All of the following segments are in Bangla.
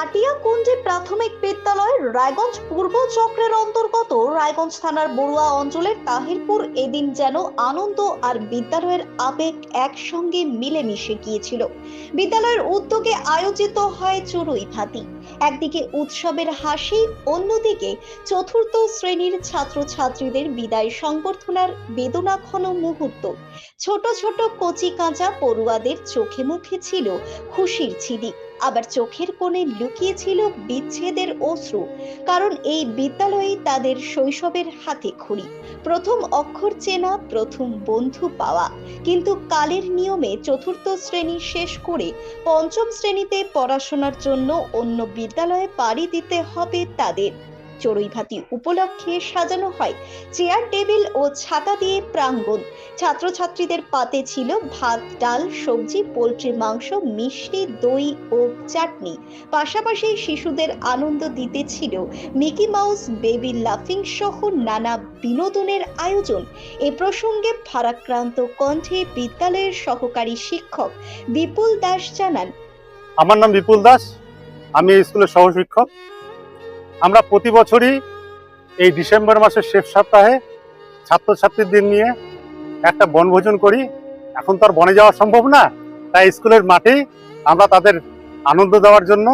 আটিয়াকুণ্ডে প্রাথমিক বিদ্যালয় রায়গঞ্জ পূর্ব চক্রের অন্তর্গত রায়গঞ্জ থানার বড়ুয়া অঞ্চলের তাহিরপুর এদিন যেন আনন্দ আর বিদ্যালয়ের আবেগ একসঙ্গে মিলেমিশে গিয়েছিল। বিদ্যালয়ের উদ্যোগে আয়োজিত হয় চড়ুই ভাতি। একদিকে উৎসবের হাসি, অন্যদিকে চতুর্থ শ্রেণির ছাত্রছাত্রীদের বিদায় সংবর্ধনার বেদনাঘন মুহূর্ত। ছোট ছোট কচি কাঁচা পড়ুয়াদের চোখে মুখে ছিল খুশির ছিদি আবার চোখের কোণে লুকিয়েছিল বিচ্ছেদের অশ্রু, কারণ এই বিদ্যালয়েই তাদের শৈশবের হাতে খুঁড়ি। প্রথম অক্ষর চেনা, প্রথম বন্ধু পাওয়া। কিন্তু কালের নিয়মে চতুর্থ শ্রেণি শেষ করে পঞ্চম শ্রেণীতে পড়াশোনার জন্য অন্য বিদ্যালয়ে পাড়ি দিতে হবে তাদের। চড়ুইভাতি উপলক্ষে সাজানো হয়। চেয়ার, টেবিল ও ছাতা দিয়ে প্রাঙ্গণ। ছাত্রছাত্রীদের পাতে ছিল ভাত, ডাল, সবজি পোলট্রি মাংস, মিষ্টি, দই ও চাটনি। পাশাপাশি শিশুদের আনন্দ দিতে ছিল মিকি মাউস, বেবি লাফিং সহ নানা বিনোদনের আয়োজন। এ প্রসঙ্গে ভারাক্রান্ত কণ্ঠে বিদ্যালয়ের সহকারী শিক্ষক বিপুল দাস জানান। আমার নাম বিপুল দাস। আমি স্কুলের সহশিক্ষক। আমরা প্রতি বছরই এই ডিসেম্বর মাসের শেষ সপ্তাহে ছাত্রছাত্রীদের নিয়ে একটা বনভোজন করি। এখন তো আর বনে যাওয়া সম্ভব না, তাই স্কুলের মাঠেই আমরা তাদের আনন্দ দেওয়ার জন্য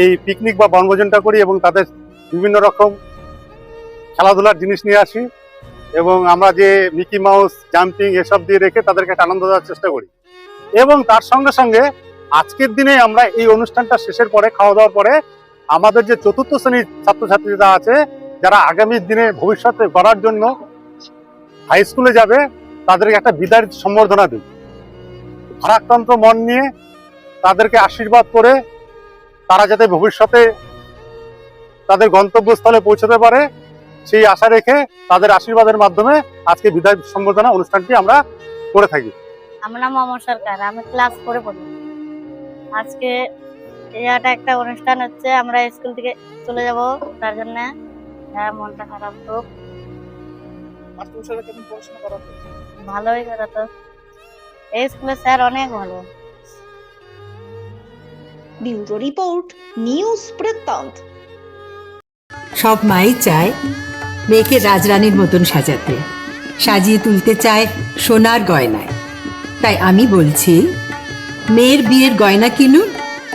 এই পিকনিক বা বনভোজনটা করি এবং তাদের বিভিন্ন রকম খেলাধুলার জিনিস নিয়ে আসি এবং আমরা যে মিকি মাউস, জাম্পিং এসব দিয়ে রেখে তাদেরকে একটা আনন্দ দেওয়ার চেষ্টা করি। এবং তার সঙ্গে সঙ্গে আজকের দিনে আমরা এই অনুষ্ঠানটা শেষের পরে, খাওয়া দাওয়ার পরে আমাদের যে চতুর্থ শ্রেণির ছাত্রছাত্রীরা আছে, যারা আগামী দিনে ভবিষ্যতে করার জন্য হাই স্কুলে যাবে, তাদেরকে একটা বিদায় সম্বর্ধনা দিই ভারাক্রান্ত মন নিয়ে তাদেরকে আশীর্বাদ করে তারা যাতে ভবিষ্যতে তাদের গন্তব্যস্থলে পৌঁছতে পারে, সেই আশা রেখে তাদের আশীর্বাদের মাধ্যমে আজকে বিদায় সম্বর্ধনা অনুষ্ঠানটি আমরা করে থাকি। আমার নাম অমর সরকার, আমি ক্লাস ফোরে পড়ি। আজকে এটা একটা অনুষ্ঠান হচ্ছে আমরা স্কুল থেকে চলে যাব তার জন্য। হ্যাঁ মনটা খারাপ হোক। ভালোই করাতো। এই স্কুলের স্যার অনেক ভালো। ব্যুরো রিপোর্ট নিউজ বৃত্তান্ত সব মাই চায় মেয়েকে রাজরানীর মতন সাজাতে। সাজিয়ে তুলতে চায় সোনার গয়নায়। তাই আমি বলছি মেয়ের বিয়ের গয়না কিনুন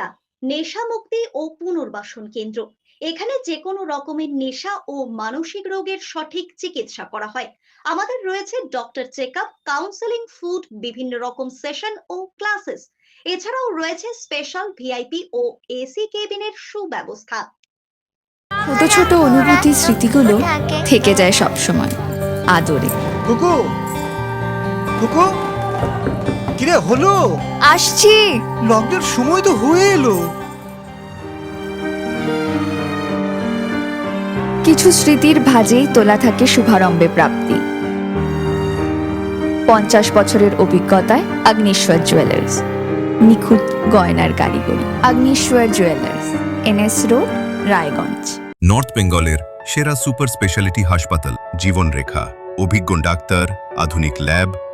চেষ্টা নেশা মুক্তি ও পুনর্বাসন কেন্দ্র। এখানে যে কোনো রকমের নেশা ও মানসিক রোগের সঠিক চিকিৎসা করা হয়। আমাদের রয়েছে doctor check up counselling food বিভিন্ন রকম সেশন ও ক্লাসেস। এছাড়াও রয়েছে স্পেশাল ভিআইপি ও এসি কেবিনের সুব্যবস্থা। ছোট ছোট অনুভূতি স্মৃতিগুলো থেকে যায় সব সময় আদরে। কুকু! কুকু! কিরে হলো? আসছি। লকডাউন সময় তো হয়ে এলো। কিছু স্মৃতির ভাজেই তোলা থাকে শুভারম্ভে প্রাপ্তি। পঞ্চাশ বছরের অভিজ্ঞতায় আগ্নেশ্বর জুয়েলার্স নিখুঁত গয়নার কারিগরি Agneshwar jewellers NS road Raiganj. North বেঙ্গলের সেরা সুপার স্পেশালিটি হাসপাতাল জীবনরেখা অভিজ্ঞ ডাক্তার আধুনিক lab